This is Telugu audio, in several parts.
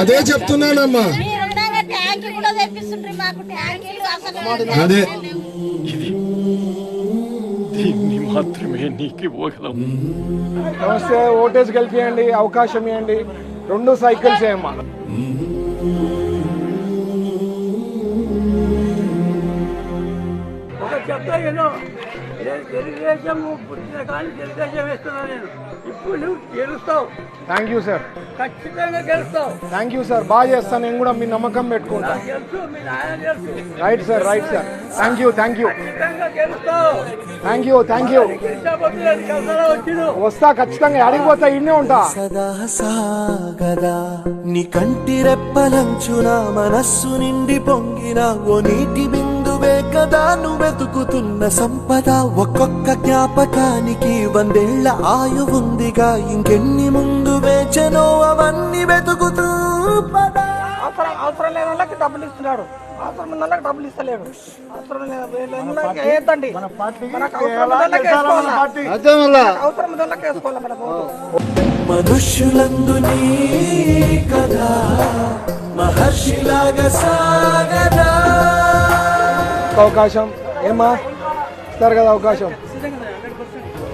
అదే చెప్తున్నానమ్మా. అదే. దీన్ని మాత్రమే నీకు ఇవ్వగలం. నమస్తే ఓటేసి గెలిపియండి అవకాశం ఇవ్వండి. రెండు సైకిల్స్ ఏమ్మా. చెప్తా నేను నేను తెలుగుదేశం పుట్టిన కానీ తెలుగుదేశం వేస్తున్నా నేను. ఇప్పుడు నువ్వు గెలుస్తావు. థ్యాంక్ యూ సార్ ఖచ్చితంగా గెలుస్తావు. థ్యాంక్ యూ సార్ బాగా చేస్తాను. నేను కూడా మీ నమ్మకం పెట్టుకుంటా. తెలుసు మీ నాయన తెలుసు. Right sir right sir thank you thank you ఖచ్చితంగా గెలుస్తావు. థ్యాంక్ యూ థ్యాంక్ యూ గెలిచాపోతే నేను కలసలో వచ్చిను. వస్తా ఖచ్చితంగా. అడిగిపోతా ఇన్నే ఉంటా. సదా సాగదా. నీ కంటి రెప్పలంచున మనస్సు నిండి పొంగిన ఓ నీటి బిందువే కదా నువ్వు వెతుకుతున్న సంపద ఒక్కొక్క జ్ఞాపకానికి వందేళ్ళ ఆయువుందిగా ఇంకెన్ని ముందు వేచనో అవన్నీ వెతుకుతూ అవసరం అవసరం లేని వాళ్ళకి డబ్బులు ఇస్తున్నాడు. అవసరం ఉన్న వాళ్ళకి డబ్బులు ఇస్తలేడు. అవసరం లేని వాళ్ళకి వేయద్దండి మనకు అవసరం ఉన్న వాళ్ళకి వేసుకోవాలా. అవసరం ఉన్న వాళ్ళకి వేసుకోవాలి మన ఓటు. మనుష్యులందు నీ కదా మహర్షిలాగా సాగదా. ఒక అవకాశం. ఏమా ఇస్తారు కదా అవకాశం.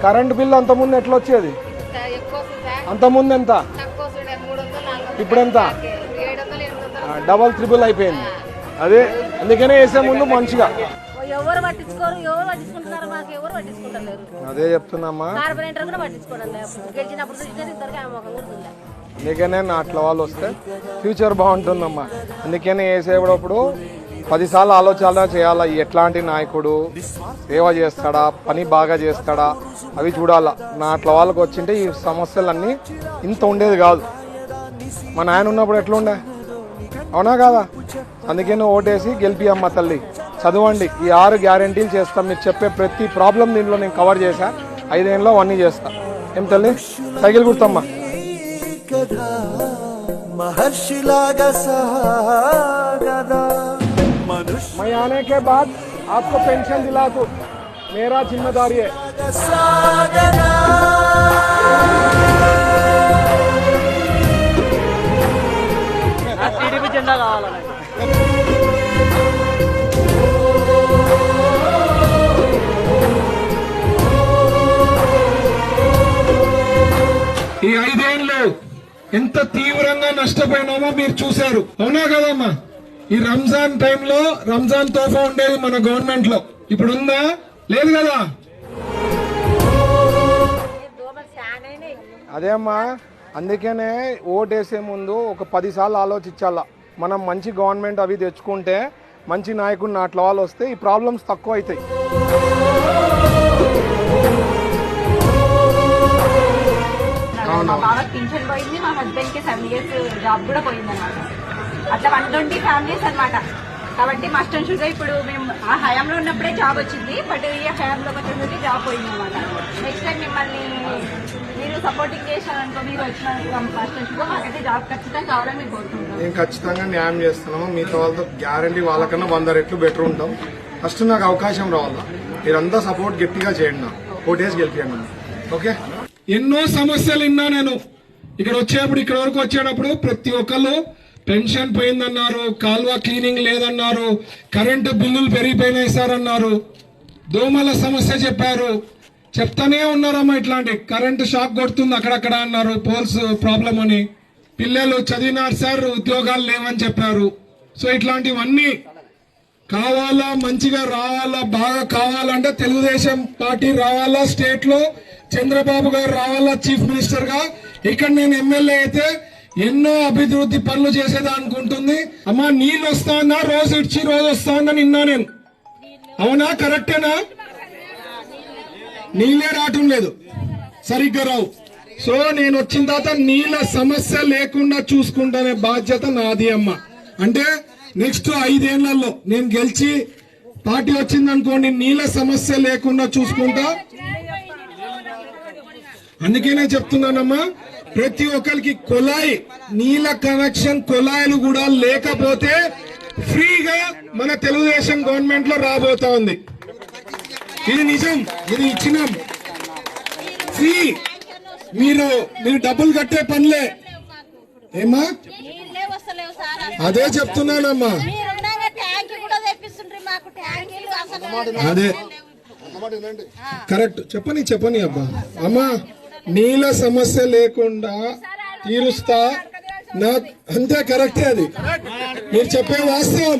కరెంట్ బిల్ అంత ముందు ఎట్లా వచ్చేది? ఎక్కువ వస్తుంది సార్ అంత ముందు ఎంత? ఇప్పుడు ఎంత? డబల్ త్రిబుల్ అయిపోయింది. అదే. అందుకనే వేసే ముందు మంచిగా. ఎవరు పట్టించుకోరు? ఎవరు పట్టించుకుంటున్నారు మాకు? ఎవరు పట్టించుకుంటలేరు. అదే కార్పొరేటర్ కూడా పట్టించుకోవడం గెలిచినప్పుడు ఇద్దరికి చూడలేదు అందుకనే నా అట్ల వాళ్ళు వస్తే ఫ్యూచర్ బాగుంటుందమ్మా. అందుకనే వేసేటప్పుడు పదిసార్లు ఆలోచన చేయాలా? ఎట్లాంటి నాయకుడు? సేవ చేస్తాడా? పని బాగా చేస్తాడా? అవి చూడాలా. నా అట్లా వాళ్ళకి వచ్చింటే ఈ సమస్యలన్నీ ఇంత ఉండేది కాదు. మా నాయన ఉన్నప్పుడు ఎట్లుండే? అవునా కాదా? అందుకే నువ్వు ఓటేసి గెలిపి అమ్మ తల్లి. చదవండి. ఈ ఆరు గ్యారంటీలు చేస్తాం. మీరు చెప్పే ప్రతి ప్రాబ్లం దీంట్లో నేను కవర్ చేశా. ఐదేళ్ళలో అవన్నీ చేస్తా. ఏం తల్లి? సైకిల్ గుర్తమ్మా. మహర్షిలాగా సహా मैं आने के बाद आपको पेंशन दिला दूं मेरा जिम्मेदारी है సాగదా టీడీపీ జెండా కావాలి ఈ ఐదేళ్ళు ఎంత తీవ్రంగా నష్టపోయినామో మీరు చూశారు అవునా కదమ్మా ఈ రంజాన్ టైంలో రంజాన్ తోఫా ఉండేది మన గవర్నమెంట్లో ఇప్పుడు ఉందా లేదు కదా? దోమలు చాలా అయినాయి అదే అమ్మా అందుకనే ఓటేసే ముందు ఒక పది సార్లు ఆలోచించాలా. మనం మంచి గవర్నమెంట్ అవి తెచ్చుకుంటే మంచి నాయకుడు నాట్ల వాళ్ళు వస్తే ఈ ప్రాబ్లమ్స్ తక్కువ అవుతాయి మా బావకి పింఛన్ పోయింది మా హస్బెండ్కి సెవెన్ ఇయర్స్ జాబ్ కూడా పోయింది అనమాట అట్లా వన్ ట్వంటీ ఫ్యామిలీస్ అనమాట కాబట్టి మస్ట్ అండ్ షుడ్గా ఇప్పుడు మేము ఆ హయాంలో ఉన్నప్పుడే జాబ్ వచ్చింది బట్ ఈ హయాంలోకి వచ్చేసరికి జాబ్ పోయింది అనమాట నెక్స్ట్ టైం మిమ్మల్ని మీరు సపోర్టింగ్ చేశారనుకో మీరు వచ్చిన మస్ట్ అండ్ షుడ్గా మాకైతే జాబ్ ఖచ్చితంగా కావాలని మేము కోరుకుంటున్నాం. మేము ఖచ్చితంగా న్యాయం చేస్తున్నాము. మిగతా వాళ్ళతో గ్యారంటీ వాళ్ళకన్నా వంద రెట్లు బెటర్ ఉంటాం. ఫస్ట్ నాకు అవకాశం రావాలా? మీరంతా సపోర్ట్ గట్టిగా చేయండి నాకు. ఓటేసి గెలిపియండి ఓకే ఎన్నో సమస్యలు విన్నా నేను. ఇక్కడ వచ్చేప్పుడు ఇక్కడ వరకు వచ్చేటప్పుడు ప్రతి ఒక్కళ్ళు పెన్షన్ పోయిందన్నారు కాల్వ క్లీనింగ్ లేదన్నారు కరెంటు బిల్లులు పెరిగిపోయినాయి సార్ అన్నారు. దోమల సమస్య చెప్పారు. చెప్తానే ఉన్నారమ్మా ఇట్లాంటి. కరెంటు షాక్ కొడుతుంది అక్కడక్కడ అన్నారు పోల్స్ ప్రాబ్లం అని. పిల్లలు చదివినారు సార్ ఉద్యోగాలు లేవని చెప్పారు. సో ఇట్లాంటివన్నీ కావాలా మంచిగా రావాలా బాగా కావాలంటే తెలుగుదేశం పార్టీ రావాలా స్టేట్లో చంద్రబాబు గారు రావాలా చీఫ్ మినిస్టర్గా. ఇక్కడ నేను ఎమ్మెల్యే అయితే ఎన్నో అభివృద్ధి పనులు చేసేదా అనుకుంటుంది అమ్మా నీళ్ళు వస్తా రోజు ఇచ్చి రోజు వస్తా ఉందని నిన్నా నేను? అవునా? కరెక్టేనా? నీళ్ళే రావటం లేదు. సరిగ్గా రావు. సో నేను వచ్చిన తర్వాత నీళ్ళ సమస్య లేకుండా చూసుకుంటానే బాధ్యత నాది అమ్మ. అంటే నెక్స్ట్ ఐదేళ్ళలో నేను గెలిచి పార్టీ వచ్చింది అనుకోండి నీళ్ళ సమస్య లేకుండా చూసుకుంటా. అందుకే నేను చెప్తున్నానమ్మా ప్రతి ఒక్కరికి కుళాయి నీళ్ళ కనెక్షన్ కుళాయిలు కూడా లేకపోతే ఫ్రీగా మన తెలుగుదేశం గవర్నమెంట్లో రాబోతా ఉంది. ఇది నిజం ఇది ఇచ్చినాం. ఫ్రీ మీరు మీరు డబ్బులు కట్టే పనిలే. సార్ అదే చెప్తున్నానమ్మా. మీరున్నాక ట్యాంక్ కూడా తెప్పిస్తుండ్రి మాకు. ట్యాంకీలు అసలు అదే. కరెక్ట్. చెప్పని చెప్పని అబ్బా. అమ్మా. నీళ్ళ సమస్య లేకుండా తీరుస్తా. నా అంతే కరెక్టే అది. మీరు చెప్పే వాస్తవం.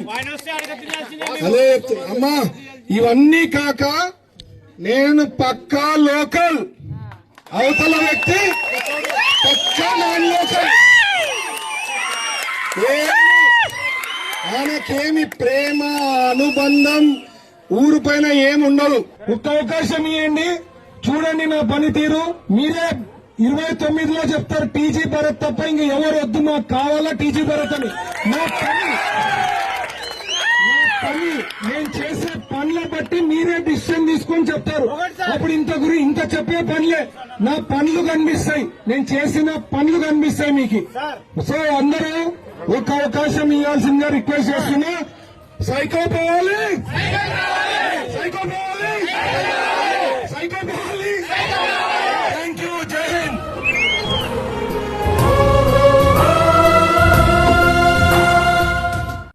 అదే చెప్తున్నా. అమ్మా ఇవన్నీ కాక నేను పక్కా లోకల్. అవతల వ్యక్తి పక్కా నాన్ లోకల్. ఆయనకేమి ప్రేమ అనుబంధం ఊరు పైన ఏముండదు. ఒక్క అవకాశం ఇవ్వండి చూడండి నా పనితీరు. మీరే ఇరవై తొమ్మిదిలో చెప్తారు టీజీ భరత్ తప్ప ఇంక ఎవరు వద్దు మాకు కావాలా టీజీ భరత్ అని. నా పని నా పని నేను చేసే పనుల బట్టి మీరే డిసిషన్ తీసుకొని చెప్తారు. అప్పుడు ఇంత గురి ఇంత చెప్పే పనులే నా పనులు కనిపిస్తాయి. నేను చేసిన పనులు కనిపిస్తాయి మీకు. సో అందరూ ఒక అవకాశం ఇవ్వాల్సిందిగా రిక్వెస్ట్ చేస్తున్నా. సైకో పోవాలి సైకో పోవాలి.